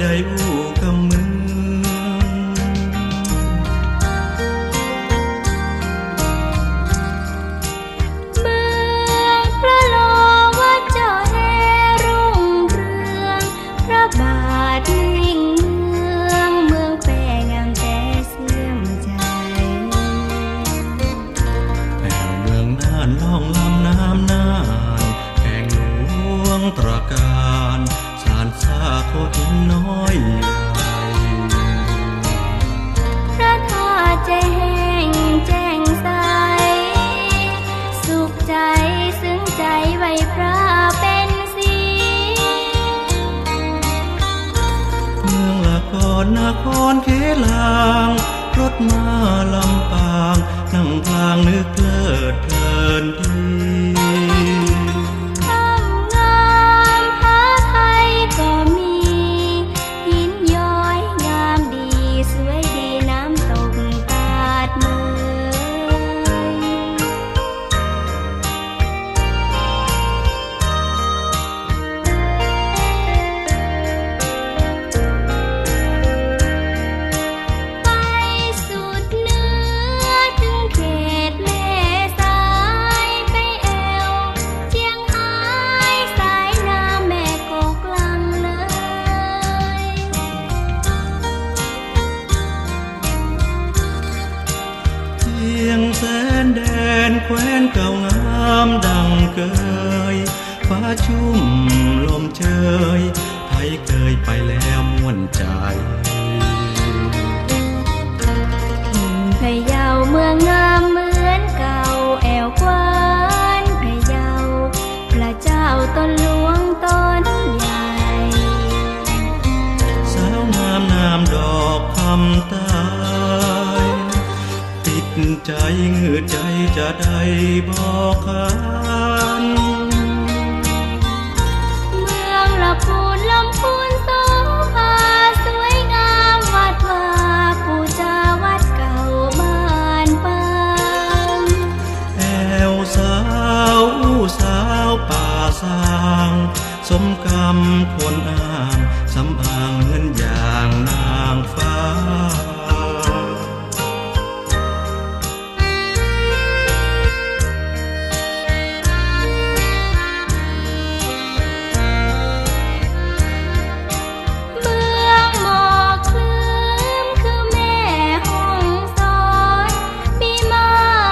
ได้ผู้คำ ใจซึ้งใจไหวพระเป็นสีเมืองละกอนนครเขลางรถมาลำปาง นั่งพลางนึกเลิดเพลินเพลิ งแสนแดนแคว้นเก่างามดังเคยฟ้าชุ่มลมเชยไทยเคยไปแล้วม่วนใจพะเยาเมืองงามเหมือนเก่าแอวกวานพะเยาพระเจ้าต้นหลวงต้นใหญ่สาวงามนามดอกคำตา ยติดใจเหงือใจจะได้บอกคันเมืองละพูนลำพูนโสภาสวยงามวัดวาปูจาวัดเก่าบ้านปางแอวสาวอู้สาวป่าสางสมกรรมคนอ้างสำอางเหมือนอย่างนางฟ้า